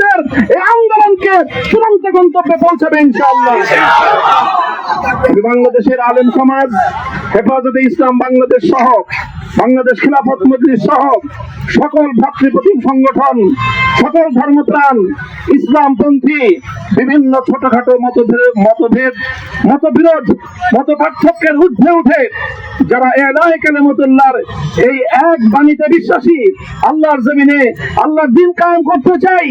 এই আন্দোলনকে চূড়ান্ত গন্তব্যে পৌঁছাবে ইনশাআল্লাহ। বাংলাদেশের আলেম সমাজ, হেফাজতে ইসলাম বাংলাদেশ সহ, বাংলাদেশ খিলাফত মজলিস সহ সকল ভাতৃপ্রতিম সংগঠন, সকল ধর্মপ্রাণ, ইসলামপন্থী, বিভিন্ন ছোটখাটো মতভেদ মতভেদ, মতবিরোধ মত পার্থক্যের ঊর্ধ্বে উঠে যারা এলাহে কালেমতুল্লাহর এই এক বাণীতে বিশ্বাসী, আল্লাহর জমিনে আল্লাহর দিন কায়েম করতে চাই।